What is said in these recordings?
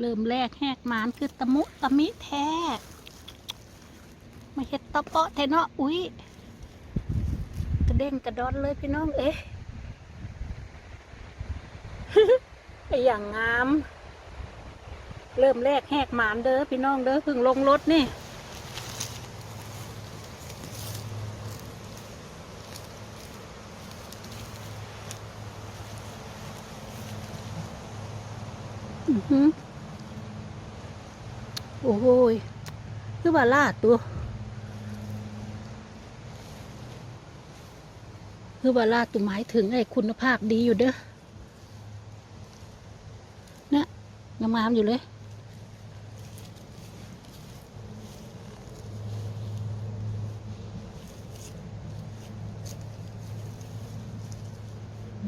เริ่มแรกแหกหมานคือตะมุตะมิแท้มาเห็ดตะเปาะแทเนาะอุ้ยกระเด้งกระดอนเลยพี่น้องเอ๊ะไออย่างงาม เริ่มแรกแหกหมานเด้อพี่น้องเด้อเพึ่งลงรถนี่ อือหือ โอ้โหคือว่าลาดตัว คือว่าลาดตัวหมายถึงไอ้คุณภาพดีอยู่เด้อนะงามๆอยู่เลย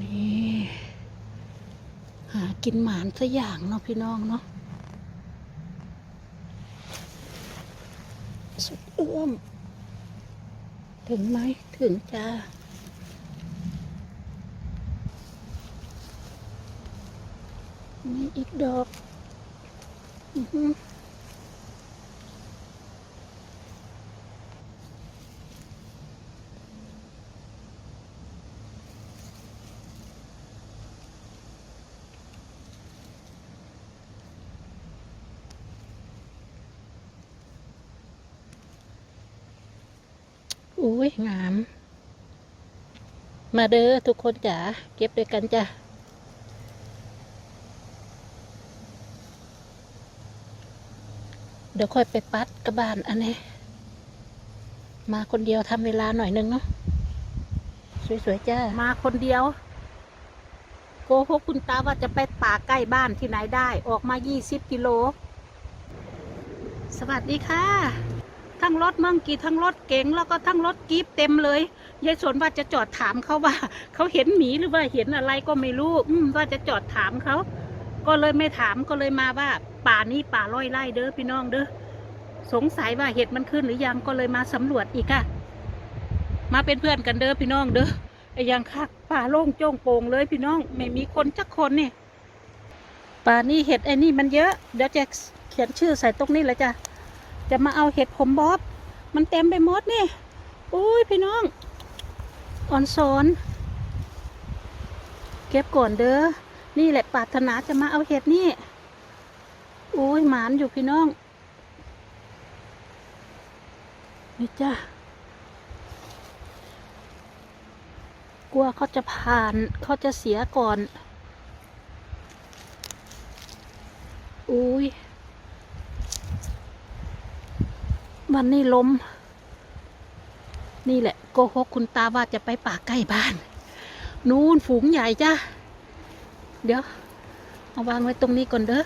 นี่หากินหมานสักอย่างเนาะพี่น้องเนาะ สุดเอื้อมถึงไหมถึงจ้ามีอีกดอก อือหืออุ้ยงาม มาเด้อทุกคนจ๋าเก็บด้วยกันจ้ะเดี๋ยวค่อยไปปัดกระบานอันนี้ มาคนเดียวทำเวลาหน่อยนึงเนาะสวยๆจ้ามาคนเดียว โกหกคุณตาว่าจะไปป่าใกล้บ้านที่ไหนได้ ออกมา 20 กิโล สวัสดีค่ะ ทั้งรถเมืองกีทั้งรถเก๋งแล้วก็ทั้งรถกีบเต็มเลยยายสนว่าจะจอดถามเขาว่า เขาเห็นหมีหรือว่าเห็นอะไรก็ไม่รู้อืมว่าจะจอดถามเขาก็เลยไม่ถามก็เลยมาว่า ป่านี้ป่าร้อยไร่เด้อพี่น้องเด้อสงสัยว่าเห็ดมันขึ้นหรือยังก็เลยมาสำรวจอีกอะมาเป็นเพื่อนกันเด้อพี่น้องเด้อไอ้ยังคักป่าโล่งโจ้งโป่งเลยพี่น้อง ไม่มีคนจักคนเนี่ยป่านี้เห็ดไอ้นี่มันเยอะ เดี๋ยวจะเขียนชื่อใส่ตรงนี้แล้วจ้ะ จะมาเอาเห็ดผมบ๊อบ มันเต็มไปหมดนี่อุ้ยพี่น้อง อ่อนสอนเก็บก่อนเด้อ นี่แหละปรารถนาจะมาเอาเห็ดนี่โอ้ยหมานอยู่พี่น้อง นี่จ้ะกลัวเขาจะผ่านเขาจะเสียก่อน อุ้ย วันนี้ลมนี่แหละโกหกคุณตาว่าจะไปป่าใกล้บ้าน นู่นฝูงใหญ่จ้ะ เดี๋ยว เอาวางไว้ตรงนี้ก่อนเด้อ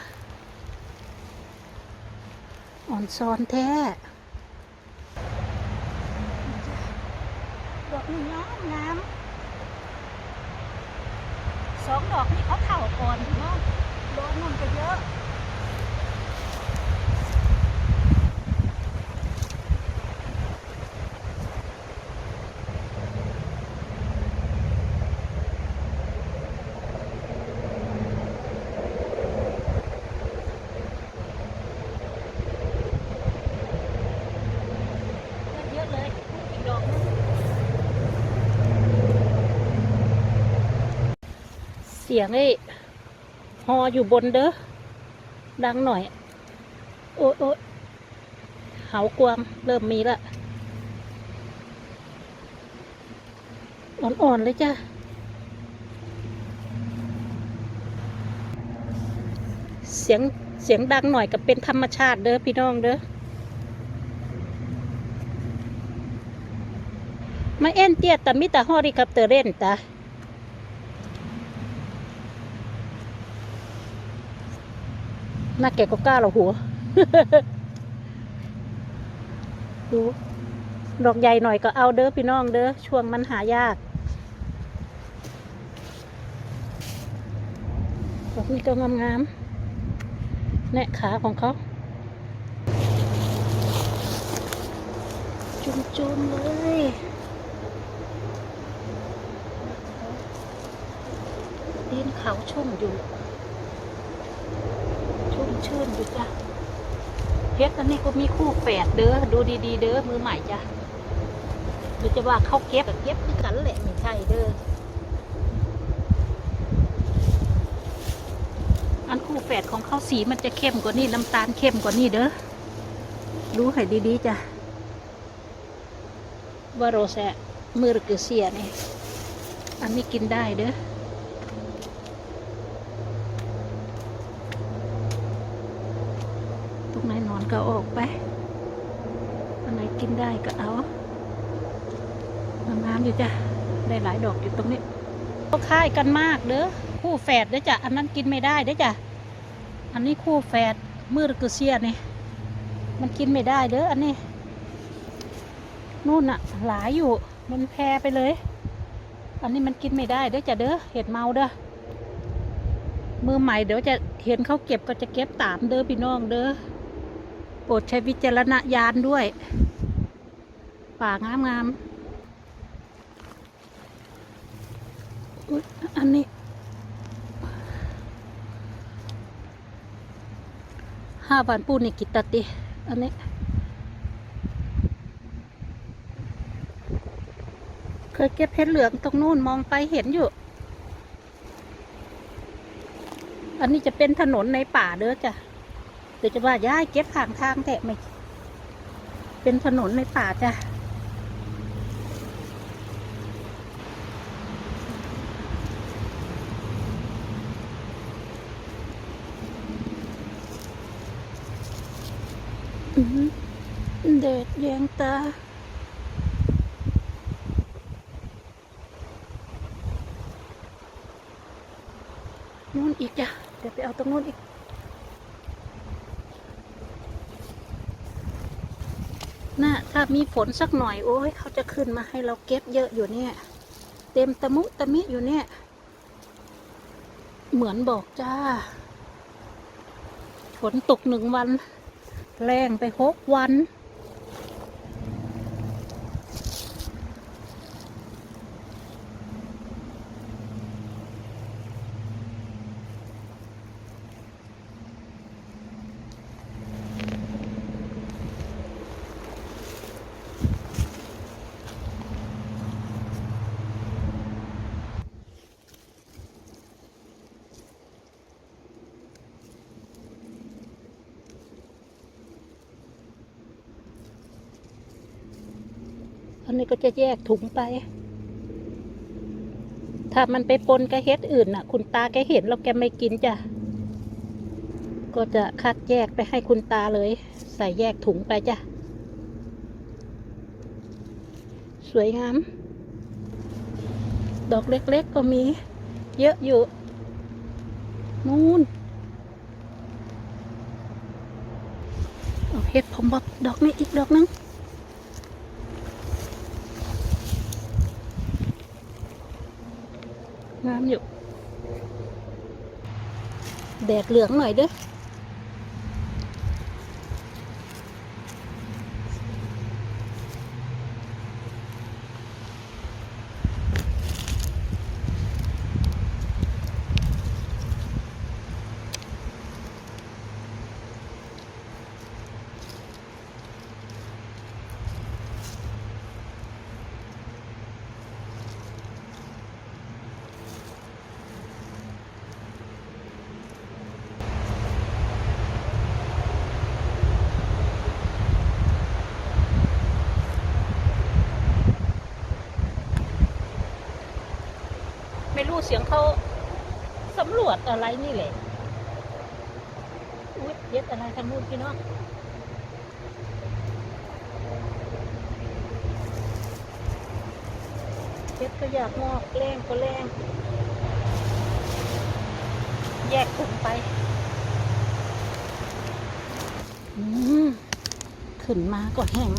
อ่อนซอนแท้ดอกนี้งามงามสองดอกนี่เขาเถ่าก่อนพี่น้องโดนมันก็เยอะ เยอะเลยอีกดอกนึง เสียงไอ้ฮออยู่บนเด้อ ดังหน่อย โอ๊ยโอ๊ยเหากวางเริ่มมีละอ่อนๆเลยจ้ะเสียงเสียงดังหน่อยกับเป็นธรรมชาติเด้อพี่น้องเด้อมาเอ็นเตียแต่มิตาฮอริกับเตอร์เรนตา หน้าแกก็กล้าเหรอหัว ดูดอกใหญ่หน่อยก็เอาเด้อพี่น้องเด้อช่วงมันหายากดอกนี้ก็งามๆแนะขาของเขา จุ่มๆเลยดินเขาชุ่มอยู่ ชื่นอยู่จ้ะเฮ็ดอันนี้ก็มีคู่แฝดเด้อดูดีๆ เด้อมือใหม่จ้ะหรือจะว่าเขาเก็บกับเก็บคือกันแหละไม่ใช่เด้ออันคู่แฝดของเขาสีมันจะเข้มกว่านี้น้ำตาลเข้มกว่านี้เด้อดูให้ดีๆจ้ะว่าโรแซมือร์กเซียนี่อันนี้กินได้เด้อ ตรงไหนนอนก็ออกไปอันไหนกินได้ก็เอางามๆอยู่จ้ะ ได้หลายดอกอยู่ตรงนี้ก็ค่ายกันมากเด้อ คู่แฝดเด้อจ้ะ อันนั้นกินไม่ได้เด้อจ้ะ อันนี้คู่แฝดมือร์กเซียนี่ มันกินไม่ได้เด้อ อันนี้ นู่นอะหลายอยู่ มันแพรไปเลย อันนี้มันกินไม่ได้เด้อจ้ะเด้อ เห็ดเมาเด้อมือใหม่เดี๋ยวจะเห็นเขาเก็บก็จะเก็บตามเด้อพี่น้องเด้อ ปรดใช้วิจารณญาณด้วย ป่างามงามๆอันนี้ ห้าบานปูนี่กิตตติอันนี้เคยเก็บเพชรเหลืองตรงนู้นมองไปเห็นอยู่ อันนี้จะเป็นถนนในป่าเด้อจ้ะ เดี๋ยวจะว่าย้ายเก็บข้างทางแทะไม่ เป็นถนนในป่าจ้ะอือเด็ดแยงตา นู่นอีกจ้ะ เดี๋ยวไปเอาตรงนู้นอีก น่ะถ้า มีฝนสักหน่อย โอ้ยเขาจะขึ้นมาให้เราเก็บเยอะอยู่เนี่ย เต็มตะมุตะมิอยู่เนี่ย เหมือนบอกจ้า ฝนตกหนึ่งวัน แรงไปหกวัน ก็จะแยกถุงไป ถ้ามันไปปนกับเฮ็ดอื่นน่ะ คุณตาแกเห็นแล้วแกไม่กินจ้ะ ก็จะคัดแยกไปให้คุณตาเลย ใส่แยกถุงไปจ้ะ สวยงาม ดอกเล็กๆก็มี เยอะอยู่ นู่นเอาเฮ็ดผมบอกดอกนี้อีกดอกนึงามอยู่ แดดเหลืองหน่อยเด้อ เสียงเขาสำรวจอะไรนี่แหละอุ๊ยเย็ดอะไรทางนู้นพี่น้องเย็ดก็อยากงอกแรงก็แรงแยกถุงไปอืมขึ้นมาก็แห้ง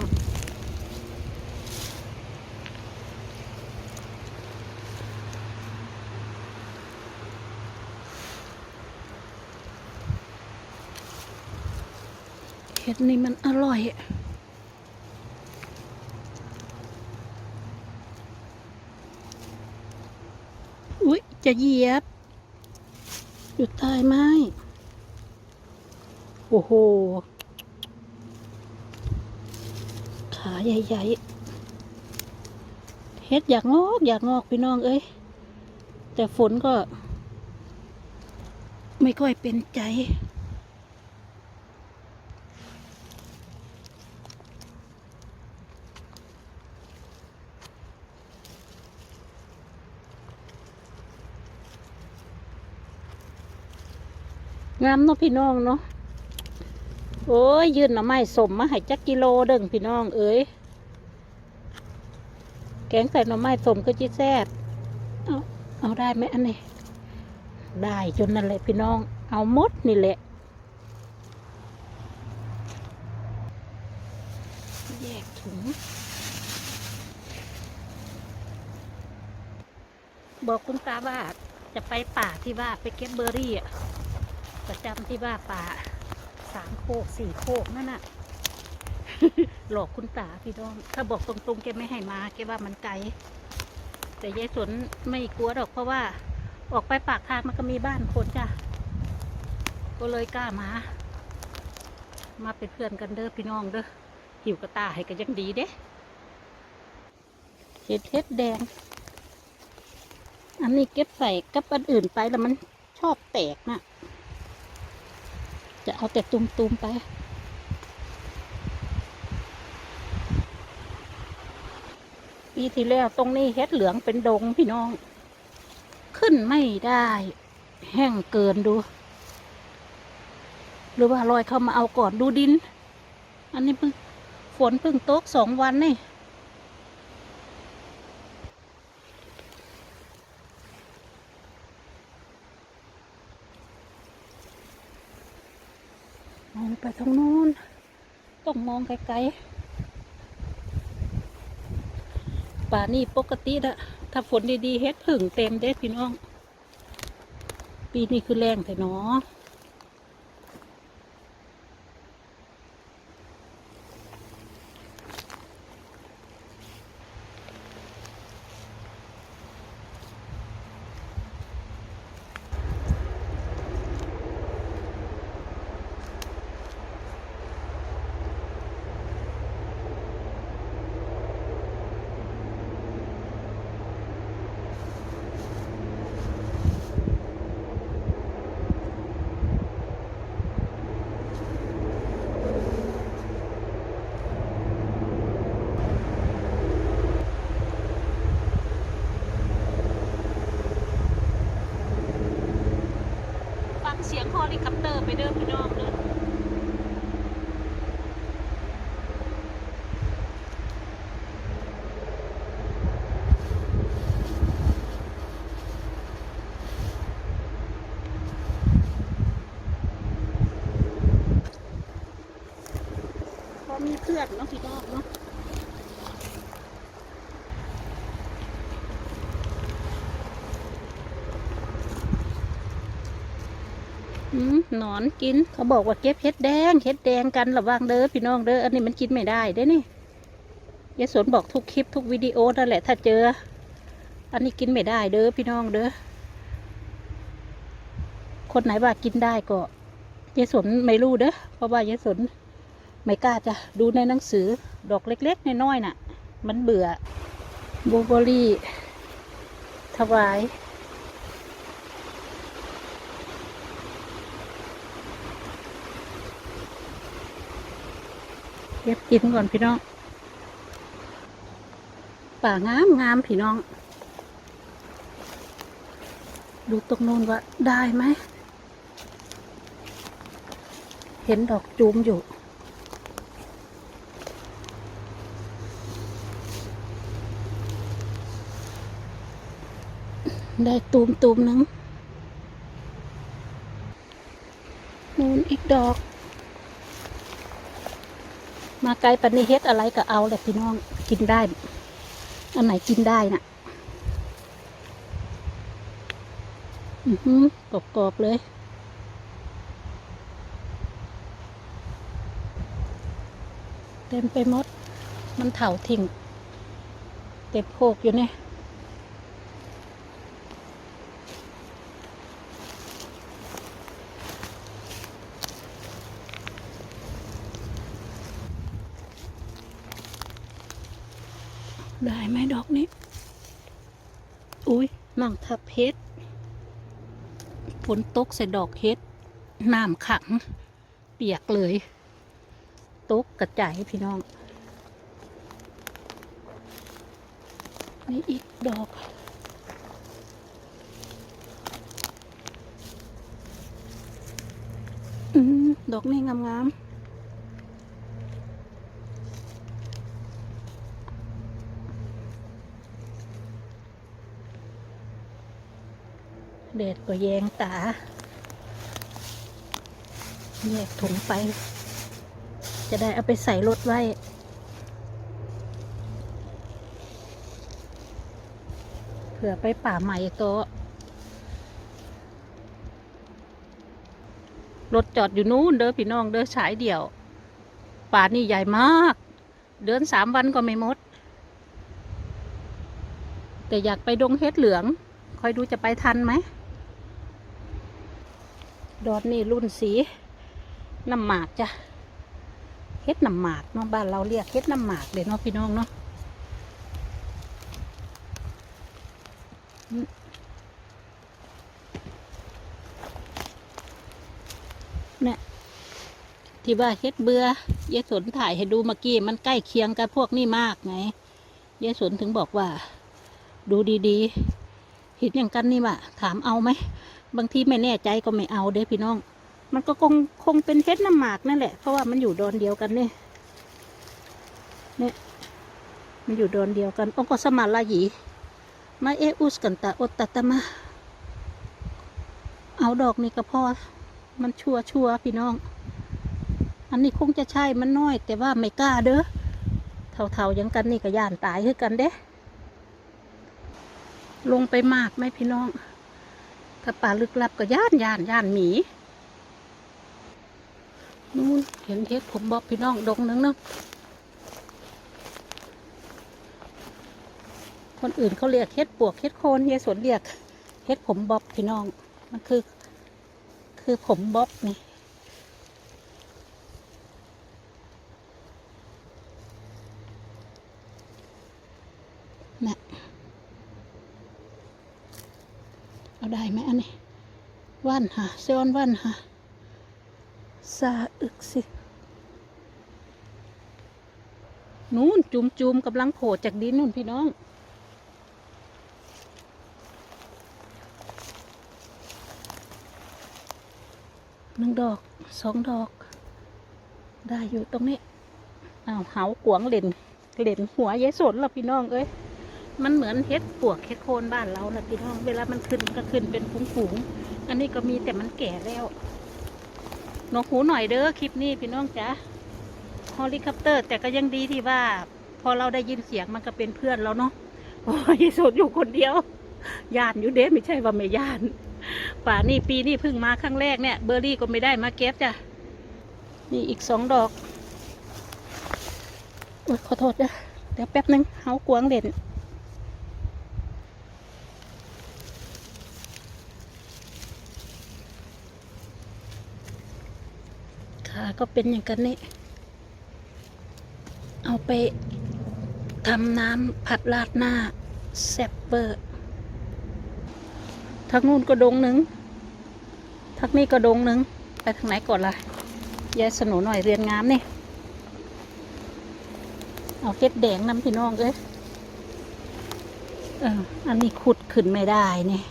นี่มันอร่อยอุ๊ยจะเหยียบ อยู่ใต้ไม้ โอ้โห ขาใหญ่ๆเฮ็ดอยากงอก อยากงอกพี่น้องเอ้ย แต่ฝนก็ ไม่ค่อยเป็นใจ งามเนาะพี่น้องเนาะโอ้ยยืนหน่อไม้สมมาให้จักกิโลเด้งพี่น้องเอ้ยแกงใส่หน่อไม้สมก็จิแซ่บเอาเอาได้ไหมอันนี้ได้จนนั่นแหละพี่น้อง เอามดนี่แหละแยกถุงบอกคุณตาว่าจะไปป่าที่ว่าไปเก็บเบอร์รี่อะ ประจำที่ว่าป่าสามโคกสี่โคกนั่นน่ะ หลอกคุณตาพี่น้อง ถ้าบอกตรงๆแกไม่ให้มาแกว่ามันไกล แต่ยายสนไม่กลัวหรอกเพราะว่า ออกไปปากทางมันก็มีบ้านคนจ้ะ ก็เลยกล้ามา มาเป็นเพื่อนกันเด้อพี่น้องเด้อหิวกระตาให้กันยังดีเด้เห็ดเห็ดแดง อันนี้เก็บใส่กับอันอื่นไปแล้วมันชอบแตกน่ะ จะเอาแต่ตุมๆไป ปีที่แล้วตรงนี้เฮ็ดเหลืองเป็นดงพี่น้อง ขึ้นไม่ได้ แห้งเกินดู หรือว่าลอยเข้ามาเอาก่อนดูดิน อันนี้เพิ่งฝนเพิ่งตกสองวันนี่ ไปทางโน้นต้องมองไกลๆป่านี่ปกติละถ้าฝนดีๆเฮ็ดผึ่งเต็มเด้พี่น้อง ปีนี้คือแรงแต่เนาะ เตอร์ไปเด้อพี่น้องเด้อพอมีเพื่อนเนาะพี่น้องเนาะ อืมห นอนกิน เขาบอกว่าเก็บเห็ดแดงเห็ดแดงกันระวังเด้อพี่น้องเด้ออันนี้มันกินไม่ได้เด้นี่ยายสนบอกทุกคลิปทุกวิดีโอนั่นแหละถ้าเจอ อันนี้กินไม่ได้เด้อพี่น้องเด้อคนไหนว่ากินได้ก็ยายสนไม่รู้เด้อเพราะว่ายายสนไม่กล้าจะดูในหนังสือดอกเล็กๆน้อยๆน่ะ มันเบื่อโบเบอรี่ถวาย เก็บกินก่อนพี่น้อง ป่างามงามพี่น้อง ดูตรงโน้นว่าได้ไหม เห็นดอกจูมอยู่ได้ตูมตูมหนึง นูนอีกดอก มาไกลปันนี้เฮ็ดอะไรก็เอาแหละพี่น้องกินได้ อันไหนกินได้น่ะ อือหือกรอบๆเลยเต็มไปหมด มันเถาทิ้งเต็มโพกอยู่เนี่ย ได้ไหมดอกนี้ อุ้ยน้องทับเพชรฝนตกใส่ดอกเฮ็ดน้ำขัง เปียกเลยตกกระจายพี่น้อง นี่อีกดอกอืมดอกนี่งามๆ แดดก็แยงตา แยกถุงไป จะได้เอาไปใส่รถไว้เผื่อไปป่าใหม่ก็รถจอดอยู่นู้นเด้อพี่น้องเด้อสายเดี่ยว ป่านี่ใหญ่มาก เดินสามวันก็ไม่หมด แต่อยากไปดงเฮ็ดเหลือง คอยดูจะไปทันไหม ดอนนี่รุ่นสีน้ำหมากจ้ะเฮ็ดน้ำหมากเนาะบ้านเราเรียกเฮ็ดน้ำหมากเด็เนาะพี่น้องเนาะเนี่ยที่ว่าเฮ็ดเบื่อยายสนถ่ายให้ดูเมื่อกี้มันใกล้เคียงกับพวกนี่มากไงยายสนถึงบอกว่า ดูดีๆเห็นอย่างกันนี่ว่ะถามเอาไหม บางทีไม่แน่ใจก็ไม่เอาเด้พี่น้อง มันก็คงคงเป็นเฮ็ดน้ำหมากนั่นแหละ เพราะว่ามันอยู่โดนเดียวกันเนี่ยเนี่ยมันอยู่โดนเดียวกันองค์กสมาลาหยีมาเออุสกันตาอดตะตะมา เอาดอกนี่ก็พอ มันชัวชัวพี่น้อง อันนี้คงจะใช่มันน้อย แต่ว่าไม่กล้าเด้อ เท่าๆอยังกันนี่ก็ย่านตายคือกันเด้ ลงไปมากไหมพี่น้อง ถ้าป่าลึกลับก็ย่านย่านย่านหมีนู่นเห็นเท็ดผมบอกพี่น้องดงนึงเนาะคนอื่นเขาเรียกเท็ดปวกเท็ดโคนเฮียสวนเรียกเท็ดผมบ๊อบพี่น้อง มันคือ คือผมบ๊อบนี่นะเอาได้ไหมอันนี้ ว่านหาเซออนว่านหาซาอึกสินู่นจุมจุมๆกำลังโผล่จากดินนู่นพี่น้อง หนึ่งดอกสองดอก ได้อยู่ตรงนี้อ้าวเหากวงเล่นเล่นหัวยายสนละพี่น้องเอ้ยมันเหมือนเฮ็ดปวกเฮ็ดโคนบ้านเรานะพี่น้อง เวลามันขึ้นมันก็ขึ้นเป็นฝูงๆ อันนี้ก็มีแต่มันแก่แล้วหนวกหูหน่อยเด้อคลิปนี้พี่น้องจ๋าฮอลิคอปเตอร์ แต่ก็ยังดีที่ว่า พอเราได้ยินเสียงมันก็เป็นเพื่อนเราเนาะโอ้ยสดอยู่คนเดียว ย่านอยู่เด้ไม่ใช่ว่าไม่ย่าน ป่านี่ปีนี้เพิ่งมาครั้งแรกเนี่ย เบอร์รี่ก็ไม่ได้มาเก็บจ้ะ นี่อีกสองดอก โอ้ยขอโทษนะเดี๋ยวแป๊บนึงเฮากวางเด่น ก็เป็นอย่างกันนี่เอาไปทำน้ำผัดราดหน้าแซ่บเบอร์ทางนู้นก็ดงหนึ่งทางนี้ก็ดงหนึ่งไปทางไหนก่อนล่ะยายสนุหน่อยเรียนงามนี่ เอาเก็ดแดงน้ำพี่น้องเอ้ยเอออันนี้ขุดขึ้นไม่ได้นี่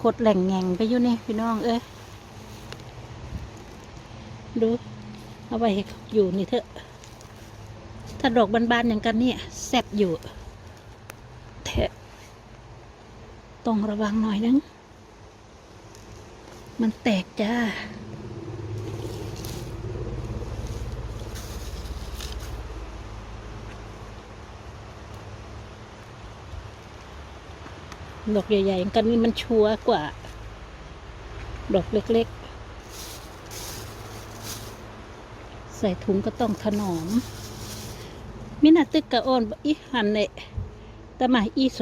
ขุดแหล่งแง่งไปอยู่นี่พี่น้องเอ้ยดู เอาไว้ให้อยู่นี่เถอะ ถ้าดอกบานๆอย่างกันเนี่ยแซบอยู่แทะต้องระวังหน่อยนึง มันแตกจ้าดอกใหญ่ๆอย่างกันนี่มันชัวร์กว่า ดอกเล็ก ๆ ใส่ถุงก็ต้องถนอมมินาตึกกะโอนอีหันเนตะมาอีโส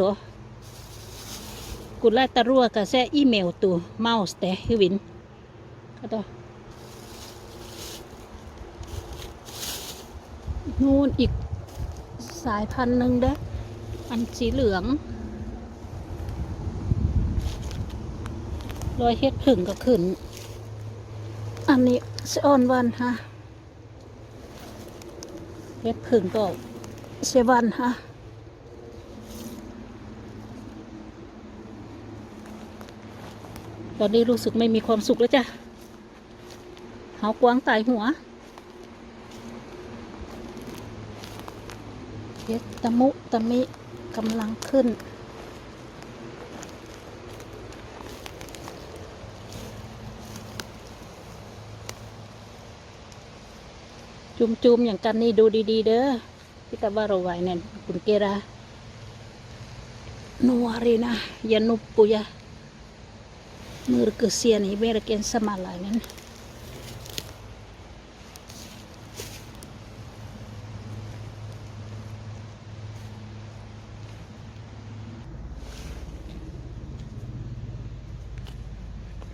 กุลาตะรัวกะแซอีเมลตูเมาส์แต่ฮิวินก็ต่อนู่นอีกสายพันธุ์หนึ่งเด้ออันสีเหลืองรอยเฮ็ดผึ่งก็ขึ้น อันนี้สออนวันฮะ เฮ็ดผึ่งก็เชวันฮะตอนนี้รู้สึกไม่มีความสุขแล้วจ้ะเหากวางตายหัวเฮ็ดตะมุตะมิกำลังขึ้น จุมๆอย่างกันนี่ดูดีๆ เด้อที่ตะบารไว้นั่นคุณเกรานัวรีนะยานุปุยะมือกเกษียนอีเบรเกนสมาลายนั่น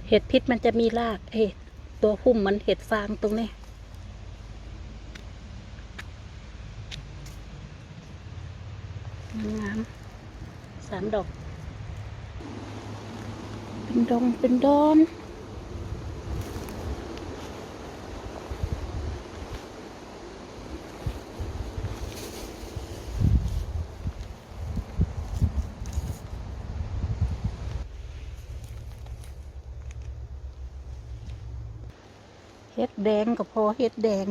เห็ดพิษมันจะมีรากเอ้ยตัวหุ้มมันเห็ดฟางตรงนี้ งามสาม ดอก เป็นดงเป็นดอนเฮ็ดแดงก็พอเฮ็ดแดง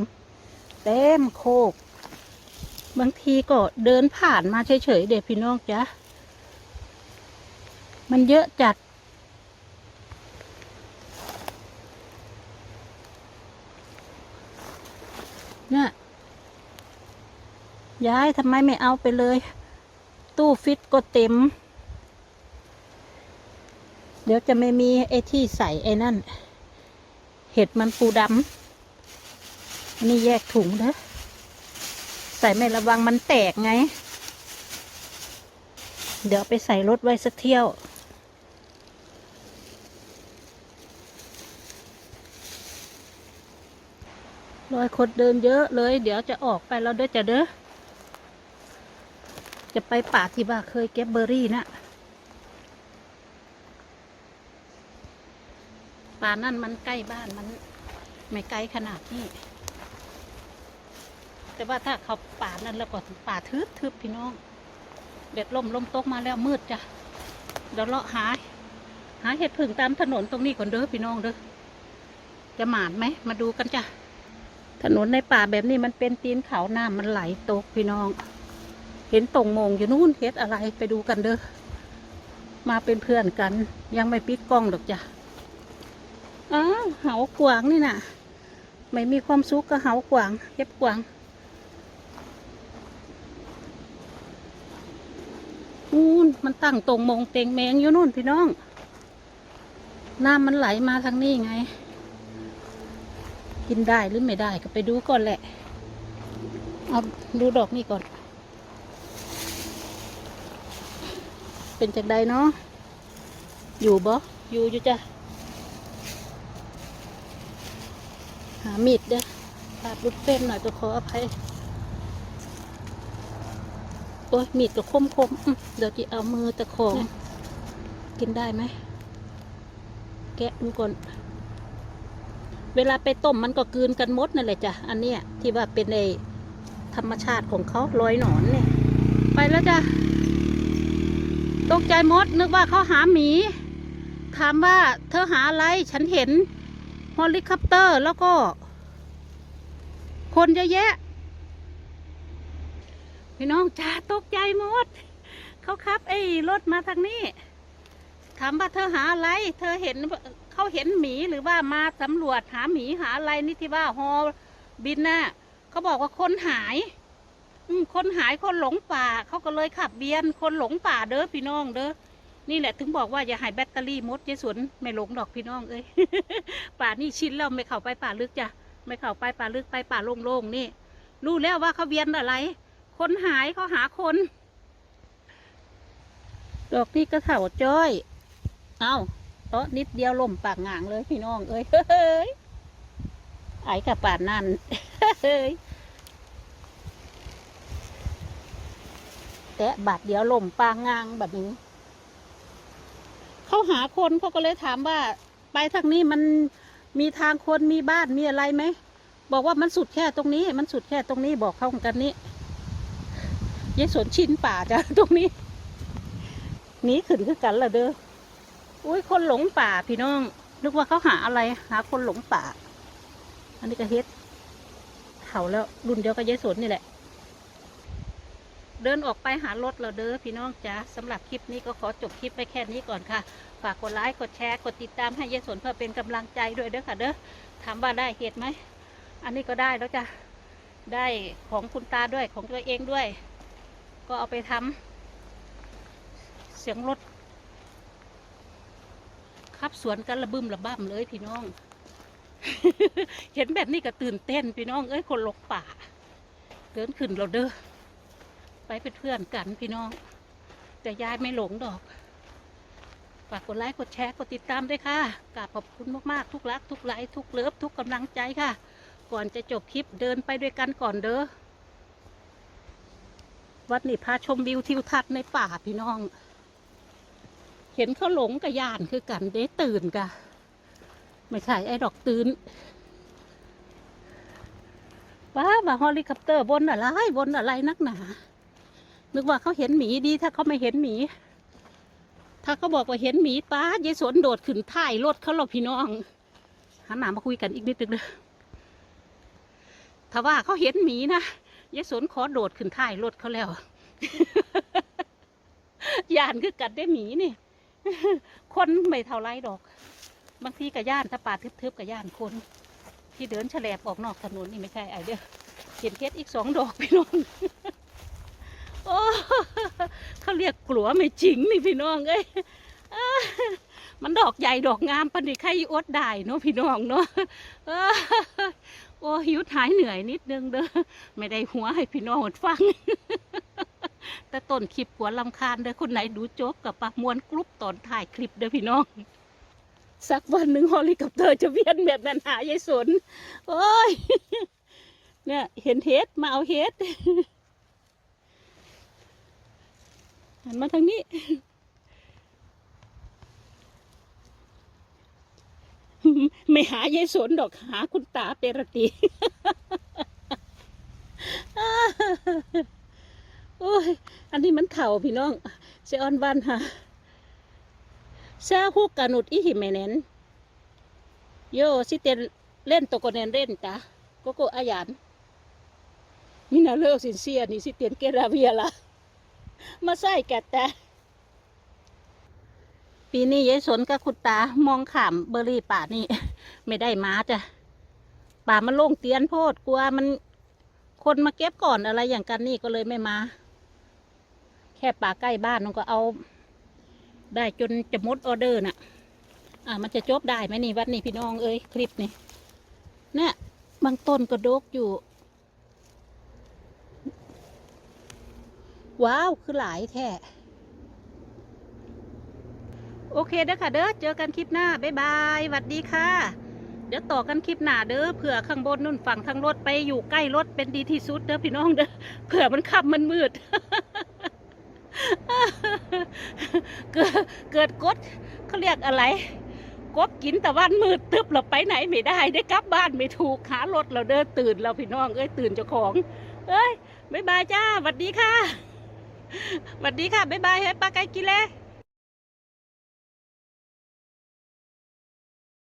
เต็มโคก บางทีก็เดินผ่านมาเฉยๆเด็กพี่น้องจ๊ะ มันเยอะจัด เนี่ย ย้ายทำไมไม่เอาไปเลย ตู้ฟิตก็เต็ม เดี๋ยวจะไม่มีไอ้ที่ใส่ไอ้นั่น เห็ดมันปูดำนนี้แยกถุงเด้อใส่ไม่ระวังมันแตกไง เดี๋ยวไปใส่รถไว้สักเที่ยว รอยคนเดินเยอะเลย เดี๋ยวจะออกไปแล้วเด้อจะเด้อ จะไปป่าที่บ้าเคยเก็บเบอร์รี่นะป่านั่นมันใกล้บ้านมันไม่ไกลขนาดนี้ แต่ว่าถ้าเขาป่านั้นแล้วก็ป่าทึบทึบพี่น้องเด็ดลมลมตกมาแล้วมืดจ้ะเดี๋ยวเลาะหาหาเห็ดผึ่งตามถนนตรงนี้ก่อนเด้อพี่น้องเด้อจะหมานไหมมาดูกันจ้ะ ถนนในป่าแบบนี้มันเป็นตีนเขาน้ำมันไหลตกพี่น้อง เห็นตรงมงอยู่นู่นเห็ดอะไรไปดูกันเด้อมาเป็นเพื่อนกัน ยังไม่ปิดกล้องดอกจ้ะอ้าวเหากวางนี่น่ะ ไม่มีความสุขก็เหากวางเก็บกวางนู่นมันตั้งตรงมงเต็งแมงอยู่นู่นพี่น้องน้ำมันไหลมาทางนี้ไง กินได้หรือไม่ได้ก็ไปดูก่อนแหละ เอาดูดอกนี่ก่อน เป็นจากใดเนาะ อยู่บ่ อยู่อยู่จ้ะ หามีดเด้อปาดรุดเฟ้มหน่อยก็ขออภัยโอ้ยมีดก็คมคมๆเดี๋ยวจะเอามือตะของ กินได้ไหม แกะดูก่อน เวลาไปต้มมันก็กลืนกันมดนั่นแหละจ้ะ อันเนี้ยที่ว่าเป็นในธรรมชาติของเขาลอยหนอนเนี่ย ไปแล้วจ้ะ ตกใจมดนึกว่าเขาหาหมี ถามว่าเธอหาอะไร ฉันเห็นเฮลิคอปเตอร์แล้วก็ คนเยอะแยะ พี่น้องจ้าตกใจมด เขาขับไอ้รถมาทางนี้ ถามว่าเธอหาอะไร เธอเห็น เขาเห็นหมีหรือว่ามาสำรวจหาหมีหาอะไรนี่ที่ว่าฮอบินน่ะเขาบอกว่าคนหาย อืมคนหายคนหลงป่าเขาก็เลยขับเบียนคนหลงป่าเด้อพี่น้องเด้อนี่แหละถึงบอกว่าอย่าให้แบตเตอรี่มดยายสวนไม่หลงดอกพี่น้องเอ้ยป่านี่ชินแล้วไม่เข้าไปป่าลึกจ้ะไม่เข้าไปป่าลึกไปป่าโล่งๆนี่ รู้แล้วว่าเขาเบียนอะไร คนหายเขาหาคน ดอกนี่ก็เถาจ้อย เอา เตาะนิดเดียวล่มปากงางเลยพี่น้องเอ้ยเฮ้ยไอ้กับป่านนั่นเฮ้ยแตะบาดเดียวล่มปางงางแบบนี้ เขาหาคนเขาก็เลยถามว่า ไปทางนี้มันมีทางคนมีบ้านมีอะไรไหม บอกว่ามันสุดแค่ตรงนี้ มันสุดแค่ตรงนี้บอกเขาเหมือนกันนี้ยายสนชินป่าจ้ะตรงนี้หนีขึ้นคือกันละเด้อ อุ้ยคนหลงป่าพี่น้อง นึกว่าเขาหาอะไรหาคนหลงป่า อันนี้ก็เฮ็ดเขาแล้วรุ่นเดียวกับยายสนนี่แหละ เดินออกไปหารถเราเด้อพี่น้องจ้าสำหรับคลิปนี้ก็ขอจบคลิปไปแค่นี้ก่อนค่ะ ฝากกดไลค์กดแชร์กดติดตามให้ยายสนเพื่อเป็นกำลังใจด้วยเด้อค่ะเด้อถามว่าได้เหตุไหม อันนี้ก็ได้แล้วจ้ะได้ของคุณตาด้วยของตัวเองด้วย ก็เอาไปทำเสียงรถ ขับสวนกันระบึมระบ้ามเลยพี่น้อง เห็นแบบนี้ก็ตื่นเต้นพี่น้อง เอ้ยคนหลงป่าเดินขึ้นเราเด้อไปเป็นเพื่อนกันพี่น้อง แต่ยายไม่หลงดอกฝากกดไลค์กดแชร์กดติดตามด้วยค่ะกราบขอบคุณมากๆ ทุกรัก ทุกไลค์ทุกเลิฟทุกกำลังใจค่ะ ก่อนจะจบคลิปเดินไปด้วยกันก่อนเด้อวัดนี่พาชมวิวทิวทัศน์ในป่าพี่น้อง เห็นเขาหลงกับยานคือกันเด้ตื่นกะไม่ใช่ไอ้ดอกตื่นว้ามาเฮลิคอปเตอร์บนอะไรบนอะไรนักหนา นึกว่าเขาเห็นหมีดี ถ้าเขาไม่เห็นหมี ถ้าเขาบอกว่าเห็นหมีป้ายายสนโดดขึ้นท้ายรถเขาหรอพี่น้องหันหน้ามาคุยกันอีกนิดนึงเลยถ้าว่าเขาเห็นหมีนะยายสนขอโดดขึ้นท้ายรถเขาแล้วยานคือกัดได้หมีนี่ คนไม่เท่าไรดอก บางทีกับย่านถ้าป่าทึบๆกับย่านคน ที่เดินแฉลบออกนอกถนนนี่ไม่ใช่ไอเดียเห็นเพชรอีกสองดอกพี่น้องโอ้เขาเรียกกลัวไม่จริงนี่พี่น้องเอ้ยมันดอกใหญ่ดอกงามปนนี้ใครอดได้เนาะพี่น้องเนาะโอ้หิวหายเหนื่อยนิดนึงเด้อไม่ได้หัวให้พี่น้องฟัง แต่ต้นคลิปหัวลำคาญเด้อคนไหนดูจ๊กกับปะมวนกรุ๊ปตอนถ่ายคลิปเด้อพี่น้อง สักวันหนึ่งฮอลิคอปเตอร์จะเวียนแบบนั้นหายายสนโอ้ย เนี่ย เห็นเฮดมาเอาเฮดหันมาทางนี้ไม่หายายสนดอกหาคุณตาเปรตี โอ้ย อันนี้มันเข่าพี่น้องเซออนบ้านฮะซาฮูกกานุดอีหิเมเนนโยสิเตนเล่นตกเนนเล่นจ้ะโกโกอาหยานมินาเลอสินเซียนี่สิเตียนเกราเวียละมาใส่แกแต่ปีนี้ยายสนกับคุณตามองขามเบอร์รี่ป่านี่ไม่ได้มาจ้ะป่ามันโล่งเตียนโพดกลัวมันคนมาเก็บก่อนอะไรอย่างกันนี่ก็เลยไม่มา แค่ป่าใกล้บ้านมันก็เอา ได้จนจะมดออเดอร์น่ะ อ่ามันจะจบได้ไหมนี่วัดนี่พี่น้องเอ้ยคลิปนี่เนี่ยบางต้นก็ดกอยู่ ว้าวคือหลายแท้โอเคเด้อค่ะเด้อเจอกันคลิปหน้า บ๊ายบายสวัสดีค่ะ เดี๋ยวต่อกันคลิปหน้าเด้อเผื่อข้างบนนู่นฝั่งทางรถไปอยู่ใกล้รถเป็นดีที่สุดเด้อพี่น้องเด้อเผื่อมันขับมันมืด เกิดเกิดกดเขาเรียกอะไรกบกินแต่วันมืดตึบเราไปไหนไม่ได้ได้กลับบ้านไม่ถูกหารถเราเดินตื่นเราพี่น้องเอ้ยตื่นเจ้าของ เอ้ยบ๊ายบายจ้าสวัสดีค่ะสวัสดีค่ะบ๊ายบายเฮ้ยปลาไก่กินเลย